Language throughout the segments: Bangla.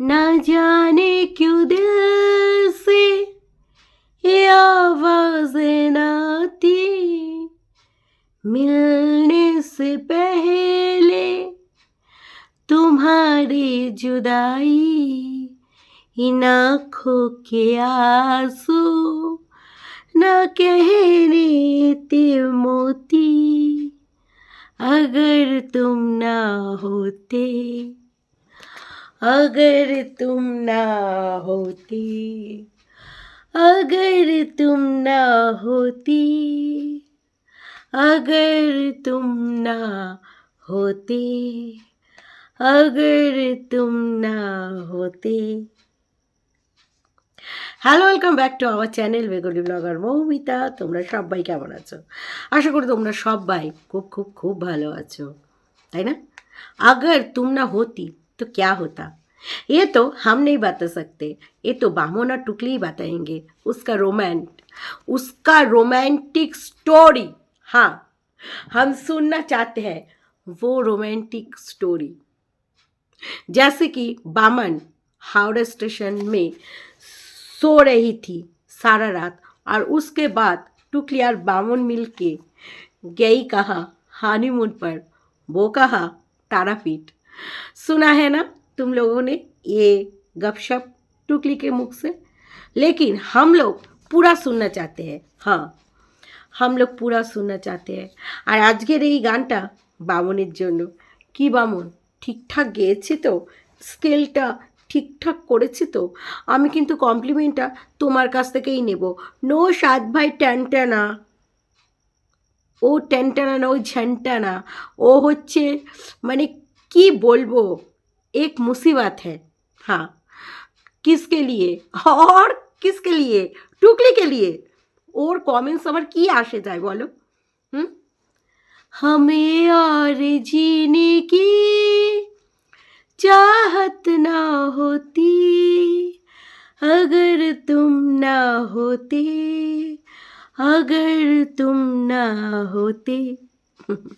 ना जाने क्यों दिल से ये आवाज़ें आती। मिलने से पहले तुम्हारी जुदाई, इन आँखों के आँसू, न कहने ते मोती। अगर तुम ना होते अगर तुम ना होती अगर तुम ना होती अगर तुम ना होते अगर तुम ना होते hello welcome back to our channel Bengali blogger Moumita তোমরা সবাই কেমন আছো আশা করি তোমরা সবাই খুব খুব খুব ভালো আছো তাই না अगर तुम ना होती तो क्या होता? ये तो हम नहीं बता सकते। ये तो बामोन टुकली ही बताएँगे। उसका रोमांट, उसका रोमांटिक स्टोरी। हाँ हम सुनना चाहते हैं वो रोमांटिक स्टोरी। जैसे कि बामन हावड़ा स्टेशन में सो रही थी सारा रात और उसके बाद टुकली और बामन मिल के गई कहा, हानीमून पर। वो कहा? तारापीठ। सुना है ना तुम लोगों ने ये गपशप टुकली के मुख से लेकिन हम लोग पूरा सुनना चाहते हैं हाँ हम लोग पूरा सुनना चाहते हैं আর আজকের এই গানটা বামনের জন্য কি বামন ঠিকঠাক গেয়েছি তো স্কেলটা ঠিকঠাক করেছি তো আমি কিন্তু কমপ্লিমেন্টটা তোমার কাছ থেকেই নেব নো সাত ভাই ট্যানটানা ও ট্যানটানা না ও ঝ্যানটানা ও হচ্ছে মানে কি বলবো এক মুসিবত है हाँ किसके लिए और किसके लिए टुकली के लिए ওর কমেন্টস আমার কি আসে যায় বলো হুম हमें और जीने की चाहत ना होती अगर तुम ना होते अगर तुम ना होते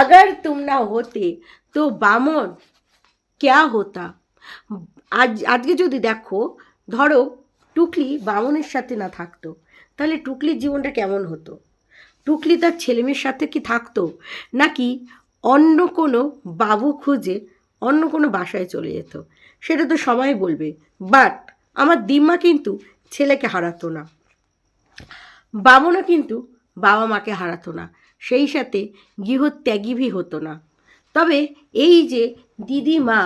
अगर तुम ना होते তো বামন, ক্যা হতা? আজ, আজকে যদি দেখো, ধরো টুকলি বামনের সাথে না থাকতো, তাহলে টুকলির জীবনটা কেমন হতো? টুকলি তার ছেলেমেয়ের সাথে কি থাকতো? নাকি অন্য কোনো বাবু খুঁজে অন্য কোনো বাসায় চলে যেত? সেটা তো সবাই বলবে। বাট আমার দিম্মা কিন্তু ছেলেকে হারাতো না। বামনও কিন্তু বাবা মাকে হারাতো না। সেই সাথে গৃহত্যাগীভি হতো না। তবে এই যে দিদি মা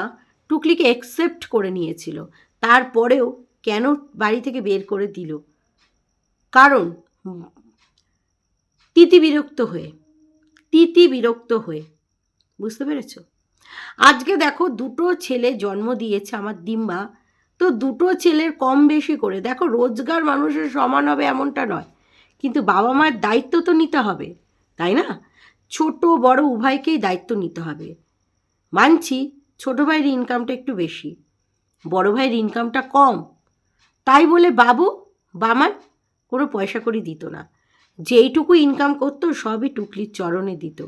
টুকলিকে অ্যাকসেপ্ট করে নিয়েছিল, তারপরেও কেন বাড়ি থেকে বের করে দিল? কারণ তিতি বিরক্ত হয়ে, তিতি বিরক্ত হয়ে, বুঝতে পেরেছ? আজকে দেখো দুটো ছেলে জন্ম দিয়েছে আমার দিম্মা, তো দুটো ছেলের কম বেশি করে, দেখো রোজগার মানুষের সমান হবে এমনটা নয়, কিন্তু বাবা মায়ের দায়িত্ব তো নিতে হবে, তাই না? ছোট বড় উভয়কেই দায়িত্ব নিতে হবে। মানছি ছোট ভাইয়ের ইনকামটা একটু বেশি, বড় ভাইয়ের ইনকামটা কম। তাই বলে বাবু, বামান কোনো পয়সা করে দিত না। যেইটুকু ইনকাম করতো সবই টুকলির চরণে দিত।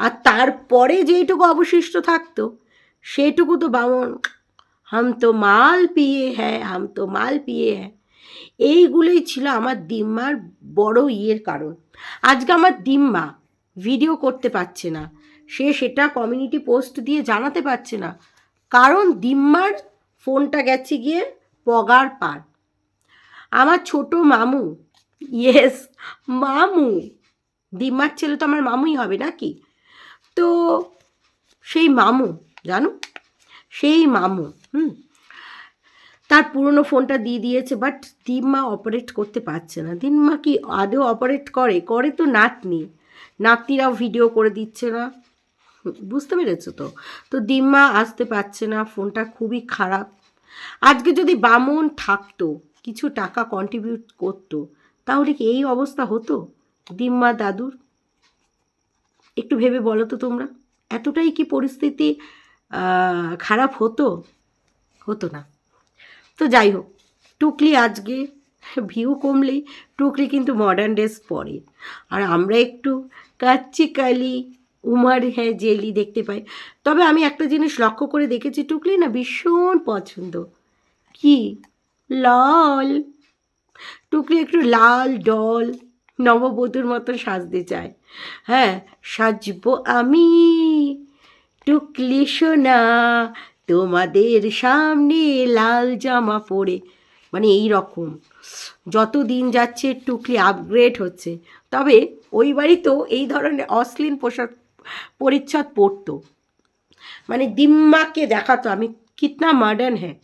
আর তারপরে যেইটুকু অবশিষ্ট থাকতো সেটুকু তো বামন, হাম তো মাল পিয়ে হ্যাঁ হাম তো মাল পিয়ে হ্যাঁ এইগুলোই ছিল আমার দিম্মার বড় ইয়ের কারণ। আজকে আমার দিম্মা ভিডিও করতে পারছে না। সে সেটা কমিউনিটি পোস্ট দিয়ে জানাতে পারছে না। কারণ দিম্মার ফোনটা গেছে গিয়ে পগার পার। আমার ছোট মামু ইয়েস মামু, দিম্মার ছেলে তো আমার মামুই হবে নাকি? তো সেই মামু, জানো? সেই মামু, হুম? তার পুরনো ফোনটা দিয়ে দিয়েছে বাট দিম্মা অপারেট করতে পারছে না। দিম্মা কি আদৌ অপারেট করে? করে তো নাতনি। নাতনিরাও ভিডিও করে দিচ্ছে না। বুঝতে পেরেছ তো? তো দিম্মা আসতে পারছে না, ফোনটা খুবই খারাপ। আজকে যদি বামন থাকতো, কিছু টাকা কন্ট্রিবিউট করতো, তাহলে কি এই অবস্থা হতো দিম্মা দাদুর? একটু ভেবে বলো তো তোমরা। এতটাই কি পরিস্থিতি খারাপ হতো? হতো না। তো যাই হোক, টুকলি আজকে ভিউ কমলেই টুকলি কিন্তু মডার্ন ড্রেস পরে। আর আমরা একটু কাচ্চি কালি, উমার হ্যাঁ জেলি দেখতে পাই। তবে আমি একটা জিনিস লক্ষ্য করে দেখেছি টুকলি না ভীষণ পছন্দ। কি? লাল। টুকলি একটু লাল, ডল, নববধূর মতো সাজতে চায়। হ্যাঁ সাজবো আমি। টুকলি সোনা, তোমাদের সামনে লাল জামা পরে। মানে এই রকম যত দিন যাচ্ছে টুকলি আপগ্রেড হচ্ছে। তবে ওই বাড়িতেও এই ধরনের অশ্লীল পোশাক পরিচ্ছদ পরতো। মানে দিম্মাকে দেখাতো আমি, কিতনা মডার্ন হ্যাঁ।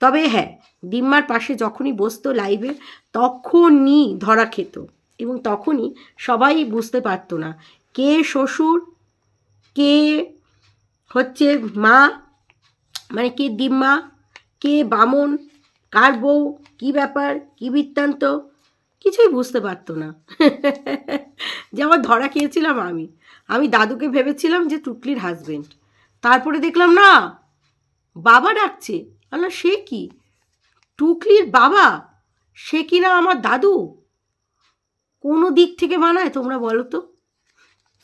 তবে হ্যাঁ দিম্মার পাশে যখনই বসতো লাইভে তখনই ধরা খেত। এবং তখনই সবাই বুঝতে পারতো না, কে শ্বশুর, কে হচ্ছে মা মানে কে দিম্মা, কে বামন কার বউ, কী ব্যাপার, কী বৃত্তান্ত? কিছুই বুঝতে পারতো না। যে আমার ধরা খেয়েছিলাম আমি। আমি দাদুকে ভেবেছিলাম যে টুকলির হাজবেন্ড তারপরে দেখলাম, না, বাবা ডাকছে। আল্লাহ সে কি? টুকলির বাবা? সে কি না আমার দাদু? কোনো দিক থেকে বানায় তোমরা বলো তো?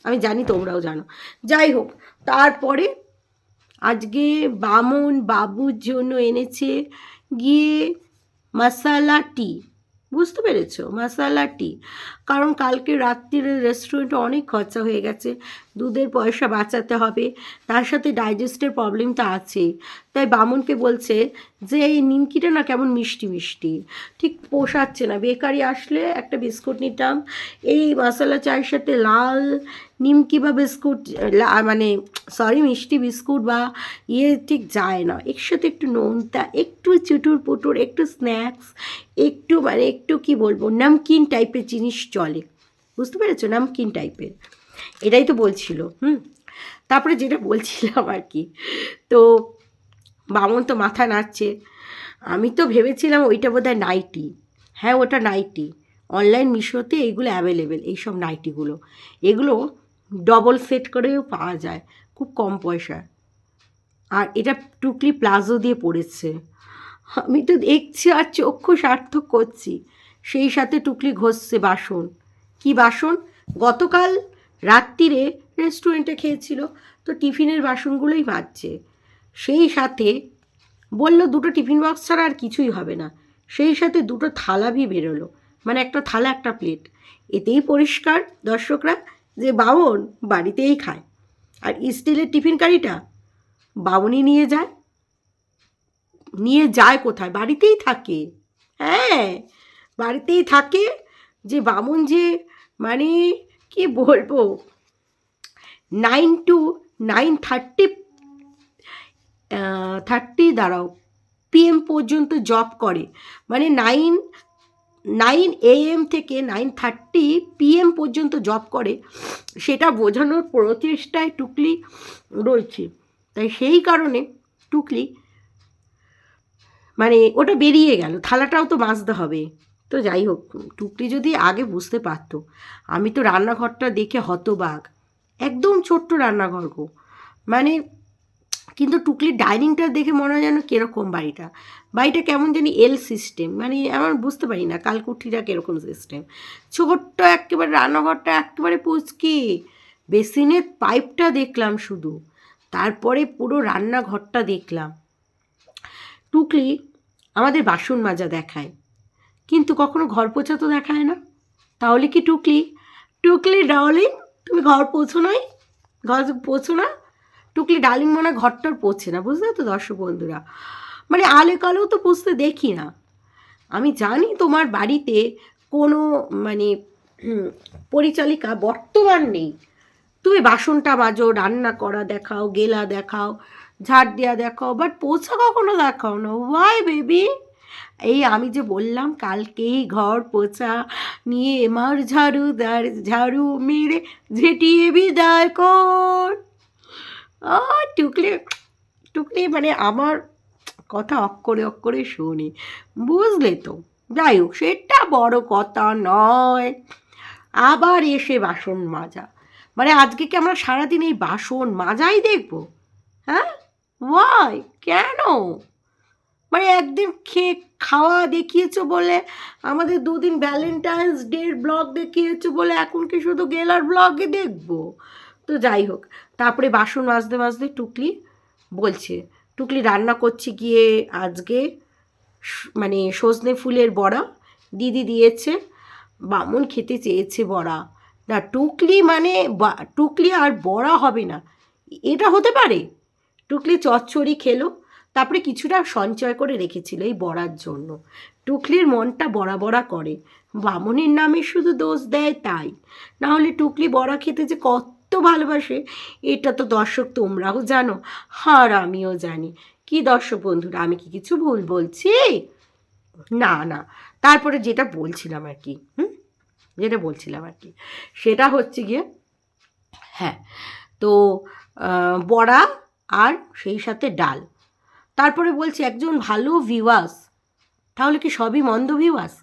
আমি জানি তোমরাও জানো। যাই হোক, তারপরে আজকে বামন বাবুর জন্য এনেছে গিয়ে মশালা টি। বুঝতে পেরেছ? মশালা টি। কারণ কালকে রাত্রিরে রেস্টুরেন্টে অনেক খরচা হয়ে গেছে। দুধের পয়সা বাঁচাতে হবে। তার সাথে ডাইজেস্টের প্রবলেমটা আছেই তাই বামনকে বলছে যে, এই নিমকিটা না কেমন মিষ্টি মিষ্টি। ঠিক পোষাচ্ছে না। বেকারি আসলে একটা বিস্কুট নিতাম। এই মশলা চায়ের সাথে লাল নিমকি বা বিস্কুট মানে সরি মিষ্টি বিস্কুট বা ইয়ে ঠিক যায় না। এর সাথে একটু নোনতা, একটু চুটুর পুটুর, একটু স্ন্যাক্স, একটু মানে একটু কি বলব, নামকিন টাইপের জিনিস চলে। বুঝতে পেরেছ? নামকিন টাইপের এটাই তো বলছিল, হুম? তারপরে যেটা বলছিলাম আর কি, তো বামন তো মাথা নাড়ছে। আমি তো ভেবেছিলাম ওইটা বোধহয় নাইটি। হ্যাঁ ওটা নাইটি। অনলাইন মিশোতে এইগুলো অ্যাভেলেবেল এইসব নাইটিগুলো। এগুলো ডবল সেট করেও পাওয়া যায়, খুব কম পয়সা আর এটা টুকলি প্লাজো দিয়ে পড়েছে। আমি তো দেখছি আর চক্ষু সার্থক করছি। সেই সাথে টুকলি ঘষছে বাসন। কি বাসন? গতকাল রাত্রিরে রেস্টুরেন্টে খেয়েছিল, তো টিফিনের বাসনগুলোই মাজছে। সেই সাথে বলল, দুটো টিফিন বক্স ছাড়া আর কিছুই হবে না। সেই সাথে দুটো থালা ভি বেরোলো। মানে একটা থালা, একটা প্লেট এতেই পরিষ্কার, দর্শকরা যে বাবন বাড়িতেই খায়। আর স্টিলের টিফিন কারিটা নিয়ে যায়। নিয়ে যায় কোথায়? বাড়িতেই থাকে। হ্যাঁ বাড়িতেই থাকে যে বামন যে মানে কি বলব? Nine to nine thirty thirty দাঁড়াও পিএম পর্যন্ত জব করে। মানে নাইন নাইন এএম থেকে নাইন থার্টি পিএম পর্যন্ত জব করে, সেটা বোঝানোর প্রচেষ্টায় টুকলি রয়েছে। তাই সেই কারণে টুকলি মানে ওটা বেরিয়ে গেল, থালাটাও তো মাজতে হবে। তো যাই হোক, টুকলি যদি আগে বুঝতে পারতো, আমি তো রান্নাঘরটা দেখে হতবাক। একদম ছোট্ট রান্নাঘর গো। মানে কিন্তু টুকলির ডাইনিংটা দেখে মনে হয় যেন কীরকম বাড়িটা। বাড়িটা কেমন জানি এল সিস্টেম মানে আমার বুঝতে পারি না কালকুঠিটা কীরকম সিস্টেম ছোট্ট একেবারে রান্নাঘরটা একেবারে পুচকি। বেসিনের পাইপটা দেখলাম শুধু, তারপরে পুরো রান্নাঘরটা দেখলাম। টুকলি আমাদের বাসন মাজা দেখায়, কিন্তু কখনো ঘর পোছা তো দেখায় না। তাহলে কি টুকলি? টুকলি ডার্লিং, তুমি ঘর পোছো নাই? ঘর পোছো না? টুকলি ডার্লিং মনে ঘরটার পোছে না, বুঝলে তো দর্শক বন্ধুরা? মানে আলে কালেও তো পুষতে দেখি না। আমি জানি তোমার বাড়িতে কোনো মানে পরিচালিকা বর্তমান নেই। তুমি বাসনটা মাজো, রান্না করা দেখাও, গেলা দেখাও, ঝাড় দেওয়া দেখাও বাট পোছা কখনো দেখাও না। ওয়াই বেবি এই আমি যে বললাম, কালকেই ঘর পোছা, নিয়ে এমার ঝাড়ু, দার ঝাড়ু, মেরে ঝেটিয়ে বিদায় কর। আ টুকলি টুকলি মানে আমার কথা অক্ষরে অক্ষরে শুনি। বুঝলে তো? যাই হোক, সেটা বড় কথা নয়। আবার এসে বাসন মাজা। মানে আজকে কি আমরা সারাদিন এই বাসন মাজাই দেখব? হ্যাঁ? ওয়াই কেন? মানে একদিন খেয়ে খাওয়া দেখিয়েছো বলে, আমাদের দুদিন ভ্যালেন্টাইন্স ডের ব্লগ দেখিয়েছো বলে, এখন কি শুধু গেলার ব্লগে দেখব? তো যাই হোক, তারপরে বাসন মাজতে মাজতে টুকলি বলছে, টুকলি রান্না করছে গিয়ে আজকে মানে সজনে ফুলের বড়া, দিদি দিয়েছে, বামুন খেতে চেয়েছে বড়া। না, টুকলি মানে টুকলি আর বড়া হবে না, এটা হতে পারে। টুকলি চচ্চড়ি খেলো, তারপরে কিছুটা সঞ্চয় করে রেখেছিল এই বড়ার জন্য। টুকলির মনটা বড়া বড়া করে, বামনের নামে শুধু দোষ দেয় তাই। না হলে টুকলি বড়া খেতে যে কত ভালোবাসে, এটা তো দর্শক তোমরাও জানো, আর আমিও জানি। কি দর্শক বন্ধুরা, আমি কি কিছু ভুল বলছি? না না। তারপরে যেটা বলছিলাম আর কি, হুম? যেটা বলছিলাম আর কি, সেটা হচ্ছে গিয়ে হ্যাঁ তো বড়া আর সেই সাথে ডাল। তারপরে বলছি একজন ভালো ভিউয়ার্স তাহলে কি সবই মন্দ ভিউয়ার্স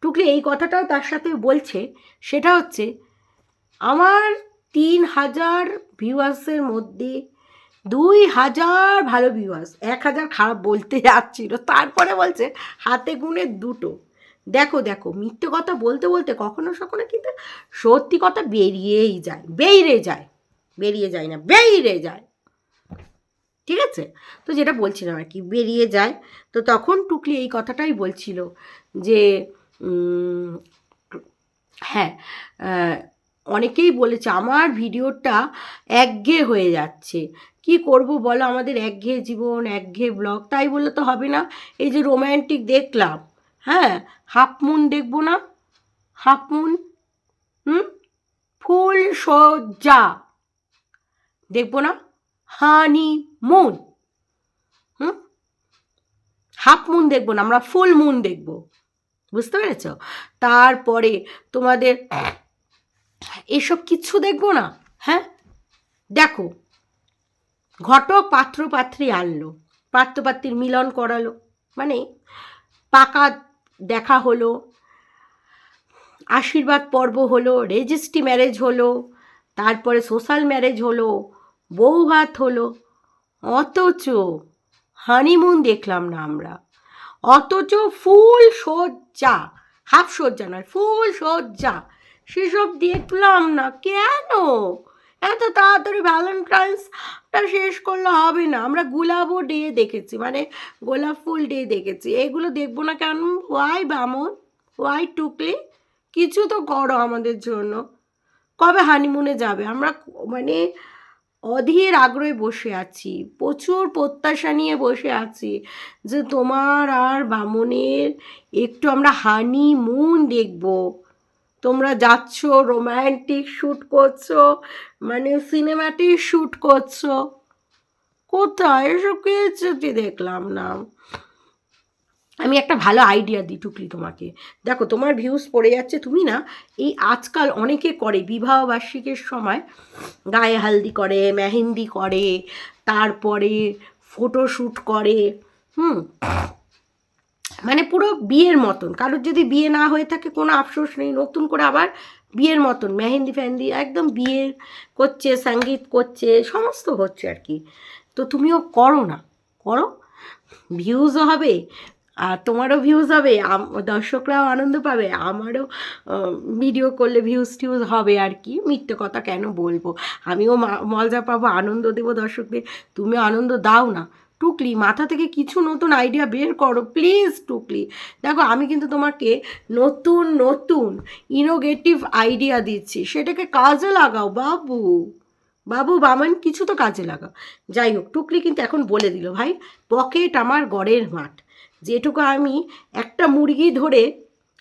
টুকলি এই কথাটাও তার সাথে বলছে, সেটা হচ্ছে, আমার তিন হাজার ভিউয়ার্সের মধ্যে দুই হাজার ভালো ভিউয়ার্স, এক হাজার খারাপ বলতে যাচ্ছিল। তারপরে বলছে, হাতে গুনে দুটো। দেখো দেখো, মিথ্যে কথা বলতে বলতে কখনো সখনো কিন্তু সত্যি কথা বেরিয়েই যায় বেরিয়ে যায় বেরিয়ে যায় না বেরিয়ে যায়। ঠিক আছে? তো যেটা বলছিলাম আর কি, বেরিয়ে যায়। তো তখন টুকলি এই কথাটাই বলছিল যে হ্যাঁ অনেকেই বলেছে, আমার ভিডিওটা একঘেয়ে হয়ে যাচ্ছে। কি করব বলো? আমাদের একঘেয়ে জীবন, একঘেয়ে ব্লগ তাই বললে তো হবে না? এই যে রোম্যান্টিক দেখলাম হ্যাঁ? হাফ মুন দেখব না? হাফ মুন হুম? ফুল সজ্জা দেখব না? হানি মুন হুম? হাফ মুন দেখব না, আমরা ফুল মুন দেখব। বুঝতে পেরেছ? তারপরে তোমাদের এসব কিচ্ছু দেখব না হ্যাঁ? দেখো, ঘটক পাত্র পাত্রী আনলো, পাত্রপাত্রীর মিলন করালো মানে পাকা দেখা হলো, আশীর্বাদ পর্ব হলো, রেজিস্ট্রি ম্যারেজ হলো, তারপরে সোশ্যাল ম্যারেজ হলো বৌভাত হলো, অথচ হানিমুন দেখলাম না আমরা, অথচ ফুল সজ্জা, হাফ সজ্জা নয়, ফুল সজ্জা সেসব দেখলাম না। কেন? এত তাড়াতাড়ি ভ্যালেন্টাইন্সটা শেষ করলে হবে না। আমরা গোলাপও ডে দেখেছি মানে গোলাপ ফুল ডে দেখেছি। এগুলো দেখব না কেন? ওয়াই বামন? ওয়াই টুকলি? কিছু তো করো আমাদের জন্য। কবে হানিমুনে যাবে? আমরা মানে অধীর আগ্রহে বসে আছি, প্রচুর প্রত্যাশা নিয়ে বসে আছি যে তোমার আর বামনের একটু আমরা হানিমুন দেখব। তোমরা যাচ্ছ রোম্যান্টিক শ্যুট করছ মানে সিনেমাটিক শ্যুট করছ। কোথায়? এসব কিছুতে দেখলাম না। আমি একটা ভালো আইডিয়া দিই টুকলি তোমাকে। দেখো, তোমার ভিউজ পড়ে যাচ্ছে। তুমি না, এই আজকাল অনেকে করে, বিবাহ বার্ষিকের সময় গায়ে হালদি করে, মেহেন্দি করে, তারপরে ফটোশ্যুট করে। হুম? মানে পুরো বিয়ের মতন। কারোর যদি বিয়ে না হয়ে থাকে, কোনো আফসোস নেই। নতুন করে আবার বিয়ের মতন। মেহেন্দি ফেহেন্দি একদম বিয়ের করছে, সংগীত করছে, সমস্ত হচ্ছে আর কি। তো তুমিও করো না। করো। ভিউজও হবে, আর তোমারও ভিউজ হবে দর্শকরাও আনন্দ পাবে। আমারও ভিডিও করলে ভিউজ টিউজ হবে আর কি। মিথ্যে কথা কেন বলব? আমিও মজা পাবো, আনন্দ দেবো দর্শকদের। তুমিও আনন্দ দাও না। টুকলি, মাথা থেকে কিছু নতুন আইডিয়া বের করো প্লিজ টুকলি। দেখো, আমি কিন্তু তোমাকে নতুন নতুন ইনোভেটিভ আইডিয়া দিচ্ছি। সেটাকে কাজে লাগাও, বাবু। বাবু, বামন, কিছু তো কাজে লাগাও। যাই হোক, টুকলি কিন্তু এখন বলে দিল, ভাই পকেট আমার গড়ের মাঠ। যেটুকু আমি একটা মুরগি ধরে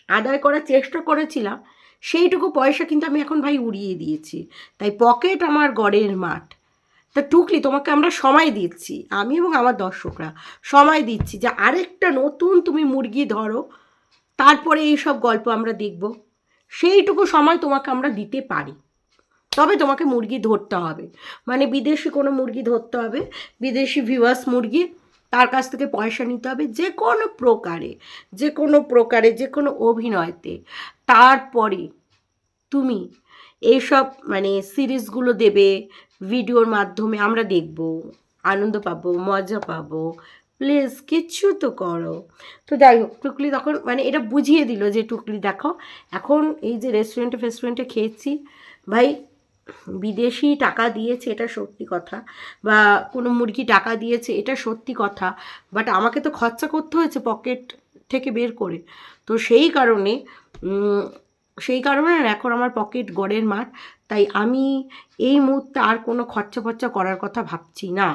আদায় করার চেষ্টা করেছিলাম, সেইটুকু পয়সা কিন্তু আমি এখন ভাই উড়িয়ে দিয়েছি। তাই পকেট আমার গড়ের মাঠ। তা টুকলি তোমাকে আমরা সময় দিচ্ছি, আমি এবং আমার দর্শকরা সময় দিচ্ছি যে আরেকটা নতুন তুমি মুরগি ধরো, তারপরে এইসব গল্প আমরা দেখব। সেইটুকু সময় তোমাকে আমরা দিতে পারি। তবে তোমাকে মুরগি ধরতে হবে। মানে বিদেশি কোনো মুরগি ধরতে হবে, বিদেশি ভিউয়ার্স মুরগি, তার কাছ থেকে পয়সা নিতে হবে যে কোনো প্রকারে, যে কোনো প্রকারে, যে কোনো অভিনয়তে। তারপরে তুমি এইসব মানে সিরিজগুলো দেবে ভিডিওর মাধ্যমে আমরা দেখব, আনন্দ পাবো, মজা পাবো। প্লিজ, কিচ্ছু তো করো। তো যাই হোক, টুকলি তখন মানে এটা বুঝিয়ে দিল যে, টুকলি দেখো, এখন এই যে রেস্টুরেন্টে ফেস্টুরেন্টে খেয়েছি, ভাই, বিদেশি টাকা দিয়েছে, এটা সত্যি কথা, বা কোনো মুরগি টাকা দিয়েছে, এটা সত্যি কথা বাট আমাকে তো খরচা করতে হয়েছে পকেট থেকে বের করে। তো সেই কারণে সেই কারণে এখন আমার পকেট গড়ের মাঠ তাই আমি এই মুহূর্তে আর কোনো খরচা ফরচা করার কথা ভাবছি না।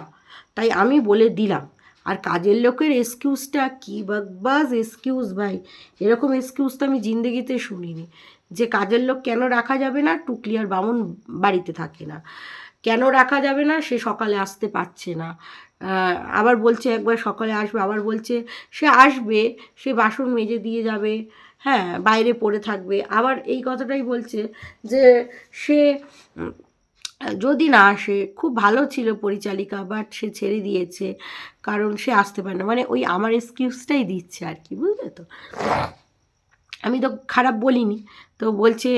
তাই আমি বলে দিলাম, আর কাজের লোকের এক্সকিউজটা কী বাকবাজ এক্সকিউজ ভাই? এরকম এক্সকিউজ তো আমি জিন্দগিতে শুনিনি। যে কাজের লোক কেন রাখা যাবে না, টুকলি আর বামুন বাড়িতে থাকে না। কেন রাখা যাবে না, সে সকালে আসতে পারছে না। আবার বলছে, একবার সকালে আসবে, আবার বলছে, সে আসবে, সে বাসন মেজে দিয়ে যাবে হ্যাঁ বাইরে পড়ে থাকবে। আবার এই কথাটাই বলছে যে সে, যদি না আসে, খুব ভালো ছিল পরিচালিকা, বাট সে ছেড়ে দিয়েছে, কারণ সে আসতে পারে না। মানে ওই আমার এক্সকিউজটাই দিচ্ছে আর কি, বুঝলে তো? আমি তো খারাপ বলিনি। তো বলছে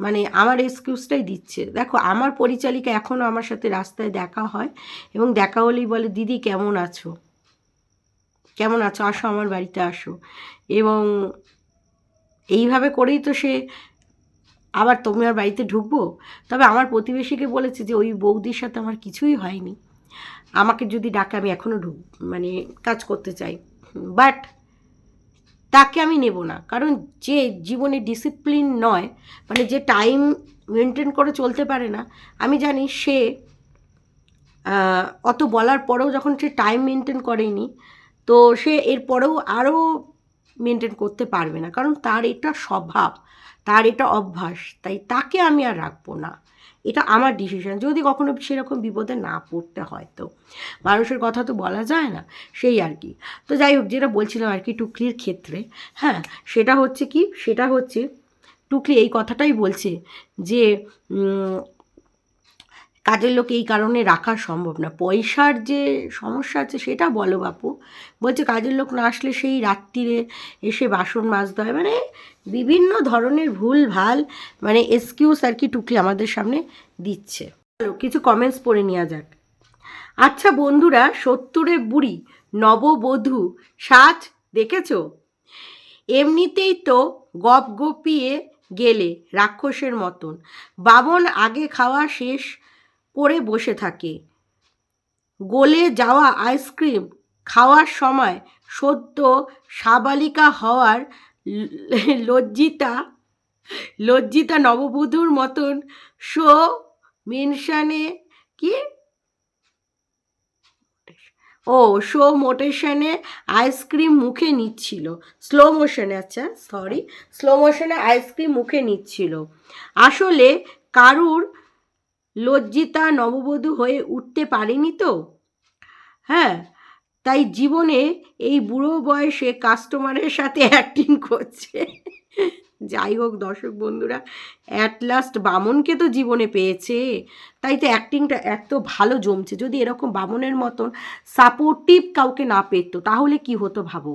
মানে আমার এক্সকিউজটাই দিচ্ছে। দেখো, আমার পরিচালিকা এখনও আমার সাথে রাস্তায় দেখা হয় এবং দেখা হলেই বলে, দিদি, কেমন আছো? কেমন আছো? আসো আমার বাড়িতে আসো। এবং এইভাবে করেই তো সে আবার তোমার বাড়িতে ঢুকবো? তবে আমার প্রতিবেশীকে বলেছে যে, ওই বৌদির সাথে আমার কিছুই হয়নি। আমাকে যদি ডাকে, আমি এখনও ঢুক মানে কাজ করতে চাই। বাট তাকে আমি নেব না। কারণ যে জীবনে ডিসিপ্লিন নয় মানে যে টাইম মেনটেন করে চলতে পারে না, আমি জানি সে অত বলার পরেও যখন সে টাইম মেনটেন করেনি, তো সে এর পরেও আরও মেনটেন করতে পারবে না। কারণ তার এটা স্বভাব, তার এটা অভ্যাস, তাই তাকে আমি আর রাখব না। এটা আমার ডিসিশন যদি কখনো সেরকম বিপদে না পড়তে হয় তো। মানুষের কথা তো বলা যায় না, সেই আর কি। তো যাই হোক, যেটা বলছিলাম আর কি টুকলির ক্ষেত্রে হ্যাঁ সেটা হচ্ছে কি, সেটা হচ্ছে, টুকলি এই কথাটাই বলছে যে কাজের লোক এই কারণে রাখা সম্ভব না। পয়সার যে সমস্যা আছে সেটা বলো বাপু। বলছে কাজের লোক না আসলে সেই রাত্রিরে এসে বাসন মাজতে হয়। মানে বিভিন্ন ধরনের ভুল ভালো মানে এক্সকিউজ আর কি টুকলি আমাদের সামনে দিচ্ছে। কিছু কমেন্টস পড়ে নেওয়া যাক। আচ্ছা বন্ধুরা সত্তরে বুড়ি, নববধূ, সাজ দেখেছ? এমনিতেই তো গপ গপিয়ে গেলে রাক্ষসের মতন। বামন আগে খাওয়া শেষ করে বসে থাকে। গলে যাওয়া আইসক্রিম খাওয়ার সময় সদ্য সাবালিকা হওয়ার লজ্জিতা লজ্জিতা নববধূর মতন শো মেনশানে কি? ও, শো মোটেশনে আইসক্রিম মুখে নিচ্ছিল। স্লো মোশনে আচ্ছা সরি স্লো মোশনে আইসক্রিম মুখে নিচ্ছিল। আসলে কারুর লজ্জিতা নববধূ হয়ে উঠতে পারেনি তো? হ্যাঁ তাই জীবনে এই বুড়ো বয়সে কাস্টমারের সাথে অ্যাক্টিং করছে। যাই হোক দর্শক বন্ধুরা অ্যাট লাস্ট বামনকে তো জীবনে পেয়েছে। তাই তো অ্যাক্টিংটা এত ভালো জমছে। যদি এরকম বামনের মতন সাপোর্টিভ কাউকে না পেত, তাহলে কি হতো ভাবো?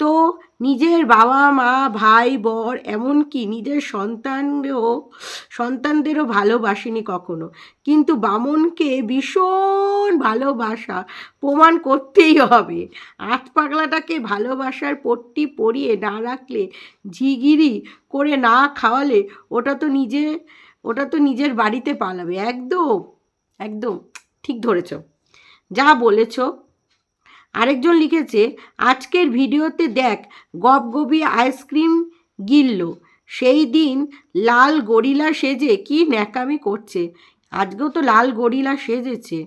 তো নিজের বাবা, মা, ভাই, বর এমনকি নিজের সন্তানও সন্তানদেরও ভালোবাসেনি কখনো। কিন্তু বামনকে ভীষণ ভালোবাসা প্রমাণ করতেই হবে। আট পাগলাটাকে ভালোবাসার পট্টি পরিয়ে না রাখলে, ঝিগিরি করে না খাওয়ালে ওটা তো নিজে, ওটা তো নিজের বাড়িতে পালাবে। একদম একদম, ঠিক ধরেছ। যা বলেছ আরেকজন লিখেছে, আজকের ভিডিওতে দেখ গপগবি আইসক্রিম গিলল। সেই দিন লাল গরিলা সেজে কি ন্যাকামি করছে। আজকেও তো লাল গরিলা সেজেছে।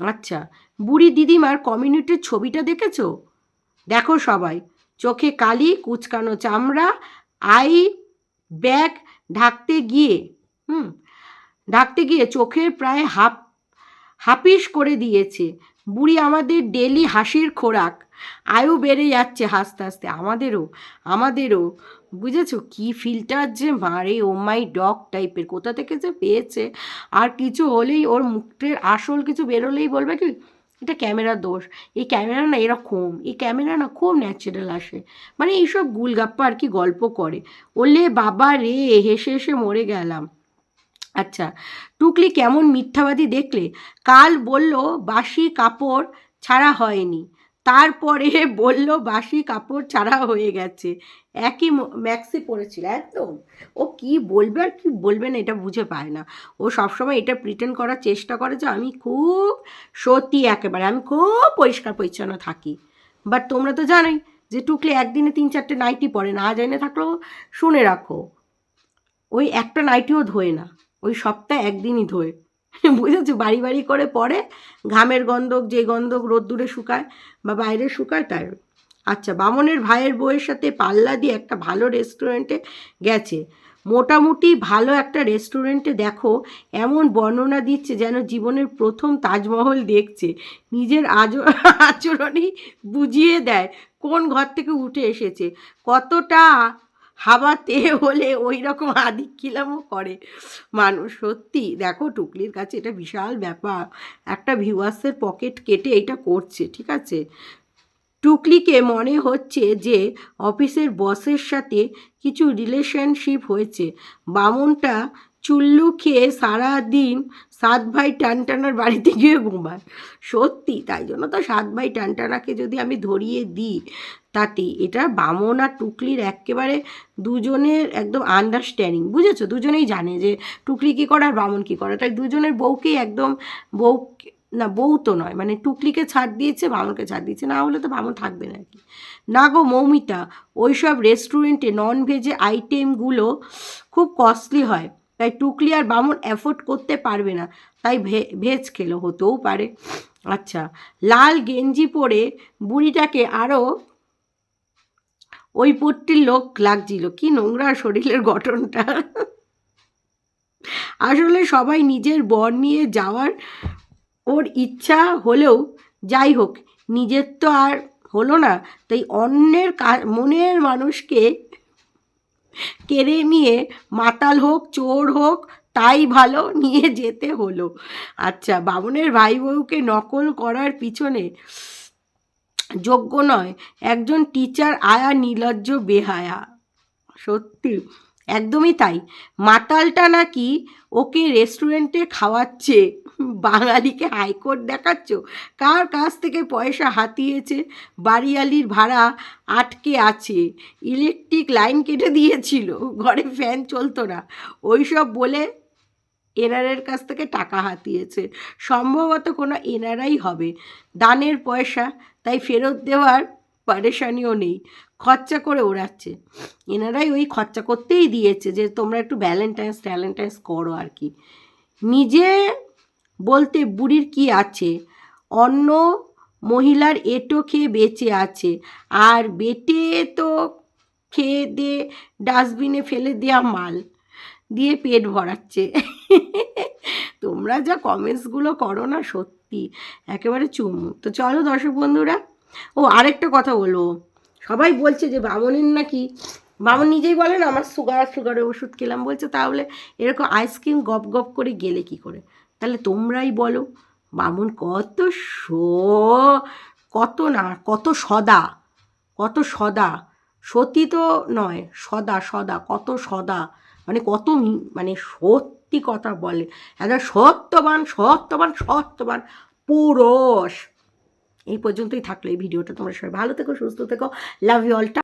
আচ্ছা বুড়ি দিদিমার কমিউনিটির ছবিটা দেখেছ? দেখো সবাই, চোখে কালি, কুচকানো চামড়া, আই ব্যাগ ঢাকতে গিয়ে, হুম, ঢাকতে গিয়ে চোখের প্রায় হাফ হাপিস করে দিয়েছে। বুড়ি আমাদের ডেলি হাসির খোরাক। আয়ু বেড়ে যাচ্ছে হাসতে হাসতে আমাদেরও আমাদেরও। বুঝেছ কি ফিল্টার যে মারে, ও মাই ডগ টাইপের কোথা থেকে যে পেয়েছে? আর কিছু হলেই ওর মুখের আসল কিছু বেরোলেই বলবে কি, এটা ক্যামেরার দোষ। এই ক্যামেরা না এরকম। এই ক্যামেরা না খুব ন্যাচারাল আসে। মানে এইসব গুলগাপ্পা আর কি গল্প করে। ওলে বাবা রে, হেসে হেসে মরে গেলাম। আচ্ছা টুকলি কেমন মিথ্যাবাদী দেখলে? কাল বলল বাসি কাপড় ছাড়া হয়নি। তারপরে বলল বাসি কাপড় ছাড়া হয়ে গেছে। একই ম্যাক্সি পরেছিল একদম। ও কি বলবে আর কি বলবে না, এটা বুঝে পায় না। ও সবসময় এটা প্রিটেন্ড করার চেষ্টা করে যে, আমি খুব সত্যি একেবারে, আমি খুব পরিষ্কার পরিচ্ছন্ন থাকি। বাট তোমরা তো জানোই যে, টুকলি একদিনে তিন চারটে নাইটি পরে না। জেনে থাকলেও শুনে রাখো, ওই একটা নাইটিও ধোয় না। ওই সপ্তাহে একদিনই ধোয়। বুঝেছ? বাড়ি বাড়ি করে পরে ঘামের গন্ধক, যে গন্ধক রোদ্দুরে শুকায় বা বাইরে শুকায় তার আচ্ছা বামনের ভাইয়ের বউয়ের সাথে পাল্লা দিয়ে একটা ভালো রেস্টুরেন্টে গেছে। মোটামুটি ভালো একটা রেস্টুরেন্টে দেখো, এমন বর্ণনা দিচ্ছে যেন জীবনের প্রথম তাজমহল দেখছে। নিজের আচরণই বুঝিয়ে দেয়, কোন ঘর থেকে উঠে এসেছে। কতটা হাওয়াতে হলে ওই রকম আদিক্কিলামও করে। মানুষ, সত্যি। দেখো, টুকলির কাছে এটা বিশাল ব্যাপার। একটা ভিউয়ার্সের পকেট কেটে এটা করছে, ঠিক আছে? টুকলিকে মনে হচ্ছে যে অফিসের বসের সাথে কিছু রিলেশনশিপ হয়েছে। বামনটা চুল্লু খেয়ে সারাদিন সাত ভাই টানটানার বাড়িতে গিয়ে ঘুমায়। সত্যি, তাই জন্য তো সাত ভাই টানটানাকে যদি আমি ধরিয়ে দিই তাতে এটা বামন আর টুকলির একেবারে দুজনের একদম আন্ডারস্ট্যান্ডিং বুঝেছ? দুজনেই জানে যে টুকলি কী করে আর বামন কী করে। তাই দুজনের বউকেই একদম বউ না, বউ তো নয় মানে টুকলিকে ছাড় দিয়েছে, বামনকে ছাড় দিয়েছে, না হলে তো বামন থাকবে না কি। না গো মৌমিতা, ওইসব রেস্টুরেন্টে নন ভেজে আইটেমগুলো খুব কস্টলি হয়। তাই টুকলি আর বামন অ্যাফোর্ড করতে পারবে না। তাই ভেজ খেলো, হতেও পারে। আচ্ছা লাল গেঞ্জি পরে বুড়িটাকে আরও ওই পট্টির লোক লাগছিল। কি নোংরা শরীরের গঠনটা। আসলে সবাই নিজের বর নিয়ে যাওয়ার ওর ইচ্ছা হলেও যাই হোক, নিজের তো আর হলো না। তাই অন্যের মনের মানুষকে কেড়ে নিয়ে মাতাল হোক, চোর হোক, তাই ভালো নিয়ে যেতে হলো। আচ্ছা বামনের ভাই বউকে নকল করার পিছনে যোগ্য নয়। একজন টিচার আয়া নির্লজ্জ বেহায়া। সত্যি, একদমই তাই। মাতালটা নাকি ওকে রেস্টুরেন্টে খাওয়াচ্ছে? বাঙালিকে হাইকোর্ট দেখাচ্ছ? কার কাছ থেকে পয়সা হাতিয়েছে? বাড়িয়ালির ভাড়া আটকে আছে। ইলেকট্রিক লাইন কেটে দিয়েছিল। ঘরে ফ্যান চলতো না। ওইসব বলে এনারের কাছ থেকে টাকা হাতিয়েছে। সম্ভবত কোনো এনারাই হবে। দানের পয়সা তাই ফেরত দেওয়ার পারেশানিও নেই। খরচা করে ওড়াচ্ছে। এনারাই ওই খরচা করতেই দিয়েছে যে তোমরা একটু ভ্যালেন্টাইন্স ট্যালেন্টাইন্স করো আর কি। নিজে বলতে বুড়ির কি আছে? অন্য মহিলার এটো খেয়ে বেঁচে আছে। আর বেটে তো খেয়ে দিয়ে ডাস্টবিনে ফেলে দেওয়া মাল। দিয়ে পেট ভরাচ্ছে। তোমরা যা কমেন্টসগুলো করো না সত্যি, একেবারে চুমু তো চলো দর্শক বন্ধুরা, ও আরেকটা কথা বলব। সবাই বলছে যে বামনের নাকি, বামন নিজেই বলেন আমার সুগার সুগারের ওষুধ খেলাম। বলছে, তাহলে এরকম আইসক্রিম গপ গপ করে গেলে কি করে? তাহলে তোমরাই বলো, বামন কত সো, কত না, কত সদা কত সদা। সতী তো নয়, সদা সদা, কত সদা মানে কত মানে সত্যি কথা বলে। একদম সত্যবান সত্যবান সত্যবান, পুরুষ। এই পর্যন্তই থাকল এই ভিডিওটা। তোমরা সবাই ভালো থেকো, সুস্থ থেকো। Love you অলটা